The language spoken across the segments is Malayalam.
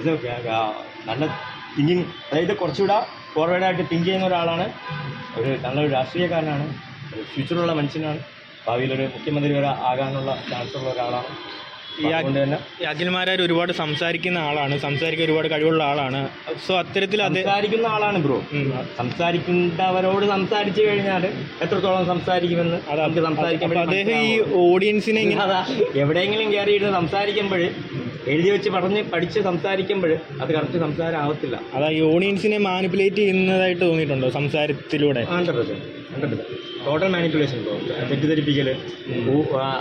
ഇത് നല്ല തിങ്കിങ് അതായത് കുറച്ചുകൂടെ ഫോർവേഡായിട്ട് തിങ്ക് ചെയ്യുന്ന ഒരാളാണ്. ഒരു നല്ലൊരു രാഷ്ട്രീയക്കാരനാണ്. ഒരു ഫ്യൂച്ചറുള്ള മനുഷ്യനാണ്. ഭാവിയിലൊരു മുഖ്യമന്ത്രി വരെ ആകാനുള്ള ചാൻസ് ഉള്ള ഒരാളാണ്. അഖിൽമാരാർ ഒരുപാട് സംസാരിക്കുന്ന ആളാണ്. സംസാരിക്കാൻ ഒരുപാട് കഴിവുള്ള ആളാണ്. സോ അത്തരത്തിൽ അത് സംസാരിക്കുന്ന ആളാണ് ബ്രോ. സംസാരിക്കുന്നവരോട് സംസാരിച്ചു കഴിഞ്ഞാൽ എത്രത്തോളം സംസാരിക്കുമെന്ന് നമുക്ക് സംസാരിക്കാൻ അദ്ദേഹം ഈ ഓഡിയൻസിനെ ഇങ്ങനെ അതാ. എവിടെയെങ്കിലും കയറിയിരുന്ന് സംസാരിക്കുമ്പോൾ എഴുതി വെച്ച് പറഞ്ഞ് പഠിച്ച് സംസാരിക്കുമ്പോൾ അത് കറക്റ്റ് സംസാരം ആവത്തില്ല അതാ യൂണിയൻസിനെ ഓഡിയൻസിനെ മാനിപ്പുലേറ്റ് ചെയ്യുന്നതായിട്ട് തോന്നിയിട്ടുണ്ടോ സംസാരത്തിലൂടെ? Hundred percent hundred percent total manipulation തെറ്റിദ്ധരിപ്പിക്കൽ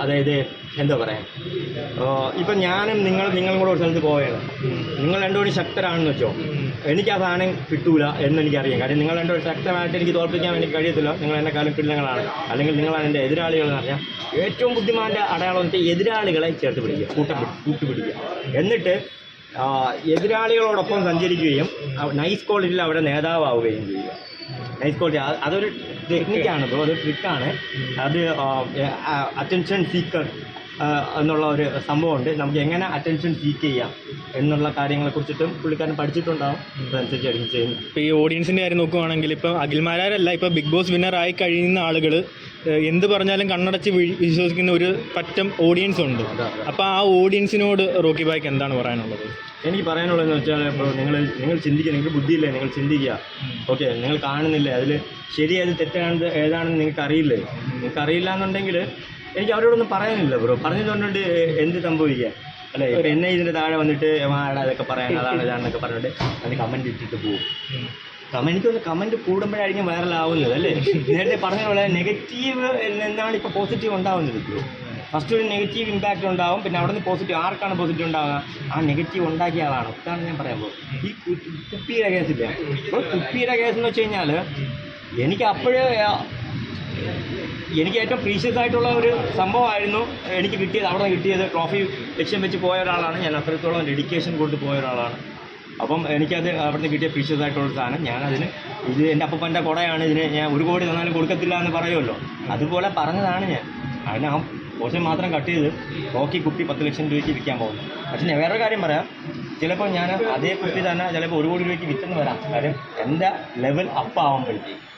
അതായത് എന്താ പറയാ? ഇപ്പം ഞാനും നിങ്ങൾ നിങ്ങളും കൂടെ ഒരു സ്ഥലത്ത് പോവുകയാണ്. നിങ്ങൾ രണ്ടുപേരും ശക്തരാണെന്ന് വെച്ചോ? എനിക്ക് ആ സാധനം കിട്ടൂല എന്ന് എനിക്കറിയാം. കാര്യം നിങ്ങൾ രണ്ടുപേരും ശക്തമായിട്ട് എനിക്ക് തോൽപ്പിക്കാൻ എനിക്ക് കഴിയത്തില്ല. നിങ്ങൾ എന്നെ കാലം പിള്ളങ്ങളാണ് അല്ലെങ്കിൽ നിങ്ങളാണ് എന്റെ എതിരാളികൾ എന്ന് പറഞ്ഞാൽ ഏറ്റവും ബുദ്ധിമാന്റെ അടയാളം വെച്ചാൽ എതിരാളികളെ ചേർത്ത് പിടിക്കുക കൂട്ടി കൂട്ടുപിടിക്കുക എന്നിട്ട് എതിരാളികളോടൊപ്പം സഞ്ചരിക്കുകയും നൈസ് കോളിൽ അവിടെ നേതാവാവുകയും ചെയ്യുക. നൈസ് ക്വാളിറ്റി അതൊരു ടെക്നിക്കാണ് ബ്രോ അതൊരു ട്രിക്കാണ് അത് അറ്റൻഷൻ സീക്കർ എന്നുള്ള ഒരു സംഭവമുണ്ട്. നമുക്ക് എങ്ങനെ അറ്റൻഷൻ സീക്ക് ചെയ്യാം എന്നുള്ള കാര്യങ്ങളെ കുറിച്ചിട്ടും പുള്ളിക്കാരൻ പഠിച്ചിട്ടുണ്ടാവും. അതനുസരിച്ചായിരിക്കും ചെയ്യുന്നത്. ഇപ്പോൾ ഈ ഓഡിയൻസിന്റെ കാര്യം നോക്കുവാണെങ്കിൽ ഇപ്പം അഖിൽമാരാരല്ല ഇപ്പോൾ ബിഗ് ബോസ് വിന്നർ ആയി കഴിയുന്ന ആളുകൾ എന്ത് പറഞ്ഞാലും കണ്ണടച്ച് വിശ്വസിക്കുന്ന ഒരു പറ്റം ഓഡിയൻസ് ഉണ്ട്. അപ്പോൾ ആ ഓഡിയൻസിനോട് റോക്കി ബായ്ക്ക് എന്താണ് പറയാനുള്ളത്? എനിക്ക് പറയാനുള്ളതെന്ന് വെച്ചാൽ ഇപ്പോൾ നിങ്ങൾ നിങ്ങൾ ചിന്തിക്കുക നിങ്ങൾക്ക് ബുദ്ധിയില്ലേ നിങ്ങൾ ചിന്തിക്കുക. ഓക്കെ നിങ്ങൾ കാണുന്നില്ലേ അതിൽ ശരി അത് തെറ്റാണെന്ന് ഏതാണെന്ന് നിങ്ങൾക്ക് അറിയില്ലേ നിങ്ങൾക്ക് അറിയില്ല എന്നുണ്ടെങ്കിൽ എനിക്ക് അവരോടൊന്നും പറയാനില്ല ബ്രോ. പറഞ്ഞതുകൊണ്ട് എന്ത് സംഭവിക്കാം അല്ലെ ഇപ്പൊ എന്നെ ഇതിന്റെ താഴെ വന്നിട്ട് മാടാ അതൊക്കെ പറയാൻ അതാണ് ഇതാണെന്നൊക്കെ പറഞ്ഞിട്ട് അത് കമന്റ് ഇട്ടിട്ട് പോകും. കമന്റ് തോന്നുന്നു കമന്റ് കൂടുമ്പോഴായിരിക്കും വൈറലാവുന്നത് അല്ലേ? നേരത്തെ പറഞ്ഞ പോലെ നെഗറ്റീവ് എന്നാണ് ഇപ്പൊ പോസിറ്റീവ് ഉണ്ടാവുന്നത് ഇപ്പോൾ ഫസ്റ്റ് ഒരു നെഗറ്റീവ് ഇമ്പാക്റ്റ് ഉണ്ടാവും പിന്നെ അവിടെ നിന്ന് പോസിറ്റീവ് ആർക്കാണ് പോസിറ്റീവ് ഉണ്ടാവുക? ആ നെഗറ്റീവ് ഉണ്ടാക്കിയ ആളാണ്. ഇതാണ് ഞാൻ പറയാൻ പോകുന്നത്. ഈ കുപ്പിയുടെ കേസില്ല കുപ്പിയുടെ കേസ് എന്ന് വെച്ച് കഴിഞ്ഞാൽ എനിക്ക് അപ്പോഴേ എനിക്ക് ഏറ്റവും പ്രീഷ്യസ് ആയിട്ടുള്ള ഒരു സംഭവമായിരുന്നു എനിക്ക് കിട്ടിയത് അവിടെ കിട്ടിയത് ട്രോഫി ലക്ഷ്യം വെച്ച് പോയ ഒരാളാണ്. ഞാൻ അത്രത്തോളം ഡെഡിക്കേഷൻ കൊണ്ട് പോയ ഒരാളാണ്. അപ്പം എനിക്കത് അവിടുന്ന് കിട്ടിയ പ്രീഷ്യസ് ആയിട്ടുള്ള സാധനം. ഞാനതിന് ഇത് എന്റെ അപ്പന്റെ കുടയാണ്. ഇതിന് ഞാൻ ഒരു കോടി തന്നാലും കൊടുക്കത്തില്ല എന്ന് പറയുമല്ലോ. അതുപോലെ പറഞ്ഞതാണ് ഞാൻ. അതിന് ആ പോർഷൻ മാത്രം കട്ട് ചെയ്ത് ഹോക്കി കുപ്പി പത്ത് ലക്ഷം രൂപയ്ക്ക് വിൽക്കാൻ പോകുന്നു. പക്ഷേ ഞാൻ വേറൊരു കാര്യം പറയാം. ചിലപ്പോൾ ഞാൻ അതേ കുപ്പി തന്നെ ചിലപ്പോൾ ഒരു കോടി രൂപയ്ക്ക് വിറ്റെന്ന് വരാം. കാര്യം എന്റെ ലെവൽ അപ്പ് ആവുമ്പോഴത്തേക്ക്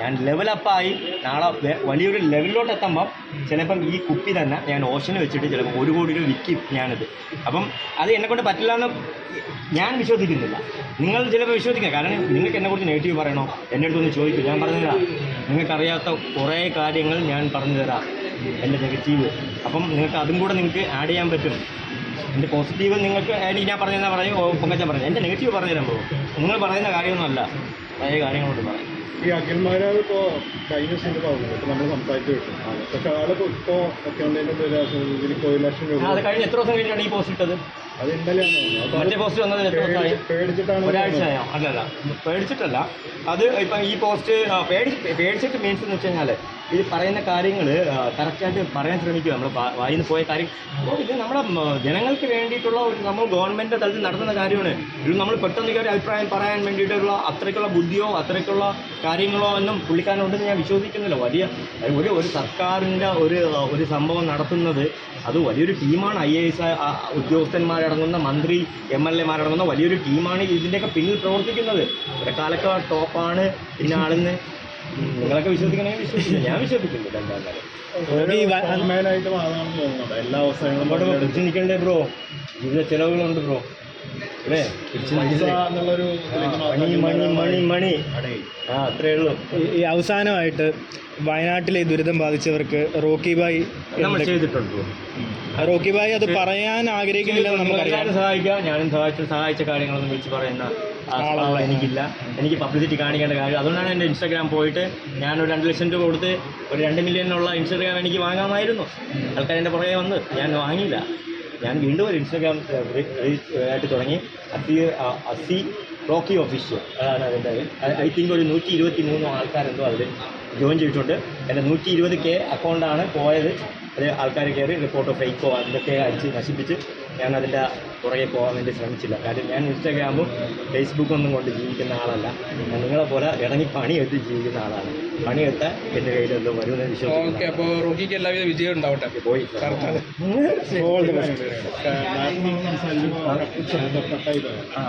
ഞാൻ ലെവൽ അപ്പായി നാളെ വലിയൊരു ലെവലിലോട്ട് എത്തുമ്പം ചിലപ്പം ഈ കുപ്പി തന്നെ ഞാൻ ഓഷന് വെച്ചിട്ട് ചിലപ്പോൾ ഒരു കോടി രൂപ വിൽക്കും ഞാനത്. അപ്പം അത് എന്നെക്കൊണ്ട് പറ്റില്ല എന്ന് ഞാൻ വിശ്വസിക്കുന്നില്ല. നിങ്ങൾ ചിലപ്പോൾ വിശ്വസിക്കുക. കാരണം നിങ്ങൾക്ക് എന്നെക്കുറിച്ച് നെഗറ്റീവ് പറയണോ? എന്റെ അടുത്തൊന്ന് ചോദിക്കും. ഞാൻ പറഞ്ഞു തരാം നിങ്ങൾക്കറിയാത്ത കുറേ കാര്യങ്ങൾ ഞാൻ പറഞ്ഞു തരാം എന്റെ നെഗറ്റീവ് അപ്പം നിങ്ങൾക്ക് അതും കൂടെ നിങ്ങൾക്ക് ആഡ് ചെയ്യാൻ പറ്റും. എന്റെ പോസിറ്റീവ് നിങ്ങൾക്ക് എനിക്ക് ഞാൻ പറഞ്ഞാൽ പറയും പൊങ്കച്ചൻ പറഞ്ഞു. എന്റെ നെഗറ്റീവ് പറഞ്ഞു തരാൻ പോകും. നിങ്ങൾ പറയുന്ന കാര്യമൊന്നുമല്ല. പഴയ കാര്യങ്ങളോട് പറയും. ഈ അഖിൽമാരാവ് ഇപ്പോ കഴിഞ്ഞ ദിവസം പറഞ്ഞു നമ്മൾ സംസാരിച്ചു കിട്ടും. പക്ഷെ ആളിപ്പോ ഇപ്പോ അക്കൗണ്ടിന്റെ ഇതിന് ഒരു ലക്ഷം രൂപ കഴിഞ്ഞ് എത്ര ദിവസം കഴിഞ്ഞാണ് ഈ പോസ്റ്റ് ഇട്ടത്? മറ്റേ പോസ്റ്റ് വന്നത് എത്ര ദിവസമായി? പേടിച്ചിട്ടാണ് ഒരാഴ്ചയായോ? അല്ലല്ല. പേടിച്ചിട്ടല്ല. അത് ഇപ്പം ഈ പോസ്റ്റ് പേടി പേടിച്ചിട്ട് മീൻസ് എന്ന് വെച്ച് കഴിഞ്ഞാൽ ഇത് പറയുന്ന കാര്യങ്ങൾ കറക്റ്റായിട്ട് പറയാൻ ശ്രമിക്കുക. നമ്മൾ വായിന്ന് പോയ കാര്യം. അപ്പോൾ ഇത് നമ്മുടെ ജനങ്ങൾക്ക് വേണ്ടിയിട്ടുള്ള ഒരു നമ്മൾ ഗവൺമെന്റ് തലത്തിൽ നടത്തുന്ന കാര്യമാണ്. ഇത് നമ്മൾ പെട്ടെന്ന് ഒരു അഭിപ്രായം പറയാൻ വേണ്ടിയിട്ടുള്ള അത്രയ്ക്കുള്ള ബുദ്ധിയോ അത്രയ്ക്കുള്ള കാര്യങ്ങളോ ഒന്നും പുള്ളിക്കാരനുണ്ടെന്ന് ഞാൻ വിശ്വസിക്കുന്നില്ല. വലിയ ഒരു ഒരു സർക്കാരിന്റെ ഒരു ഒരു സംഭവം നടത്തുന്നത് അത് വലിയൊരു ടീമാണ് ഐ എ എസ് ഉദ്യോഗസ്ഥന്മാരടങ്ങുന്ന മന്ത്രി എം എൽ എമാരടങ്ങുന്ന വലിയൊരു ടീമാണ് ഇതിന്റെയൊക്കെ പിന്നിൽ പ്രവർത്തിക്കുന്നത്. ഇവരെക്കാലൊക്കെ ടോപ്പാണ് പിന്നെ ആളെന്ന്. നിങ്ങളൊക്കെ വിശ്വസിക്കണമെങ്കിൽ വിശ്വസിക്കുന്നു ഞാൻ വിശ്വസിക്കുന്നില്ല എന്തായാലും. എല്ലാ അവസരങ്ങളും നമ്മുടെ പിടിച്ചു നിൽക്കണ്ടേ ബ്രോ ജീവിത ചെലവുകളുണ്ട് ബ്രോ അല്ലേ? മണി മണി മണി മണി. ആ അത്രേ ഉള്ളൂ. ഈ- അവസാനമായിട്ട് വയനാട്ടിലെ ദുരിതം ബാധിച്ചവർക്ക് റോക്കി ബായ് നമ്മൾ ചെയ്തിട്ടുണ്ട് റോക്കി ഭായി അത് പറയാൻ ആഗ്രഹിക്കുന്നില്ല നമുക്കറിയാം സഹായിക്കാം ഞാനും സഹായിച്ച സഹായിച്ച കാര്യങ്ങളൊന്നും വിളിച്ച് പറയുന്ന എനിക്കില്ല. എനിക്ക് പബ്ലിസിറ്റി കാണിക്കേണ്ട കാര്യം അതുകൊണ്ടാണ് എന്റെ ഇൻസ്റ്റാഗ്രാം പോയിട്ട് ഞാൻ ഒരു രണ്ട് ലക്ഷം രൂപ കൊടുത്ത് ഒരു രണ്ട് മില്യണിനുള്ള ഇൻസ്റ്റാഗ്രാം എനിക്ക് വാങ്ങാമായിരുന്നു. ആൾക്കാർ എന്റെ പുറകെ വന്ന് ഞാൻ വാങ്ങിയില്ല. ഞാൻ വീണ്ടും ഒരു ഇൻസ്റ്റാഗ്രാം ആയിട്ട് തുടങ്ങി. അസി അസി റോക്കി ഒഫീഷ്യൽ അതാണ് അതിന്റെ ഐ തിങ്ക് ഒരു നൂറ്റി ഇരുപത്തി മൂന്ന് ആൾക്കാരെന്തോ അതിൽ ജോയിൻ ചെയ്തിട്ടുണ്ട്. എന്റെ നൂറ്റി ഇരുപത് കെ അക്കൗണ്ടാണ് പോയത്. അത് ആൾക്കാർ കയറി റിപ്പോർട്ട് ഫേക്കോ അതൊക്കെ അടിച്ച് നശിപ്പിച്ച് ഞാൻ അതിന്റെ പുറകെ പോകാൻ വേണ്ടി ശ്രമിച്ചില്ല. കാര്യം ഞാൻ ഇൻസ്റ്റാഗ്രാമും ഫേസ്ബുക്കും ഒന്നും കൊണ്ട് ജീവിക്കുന്ന ആളല്ല. ഞാൻ നിങ്ങളെ പോലെ ഇറങ്ങി പണിയെടുത്ത് ജീവിക്കുന്ന ആളാണ്. പണിയെടുത്ത എന്റെ കയ്യിൽ എന്തോ വരുമെന്ന് വിശ്വസിക്കും വിശ്വസിക്കുന്നു അപ്പോൾ റോക്കിക്ക് എല്ലാവിധ വിജയം ഉണ്ടാവട്ടെ? പോയി. ആ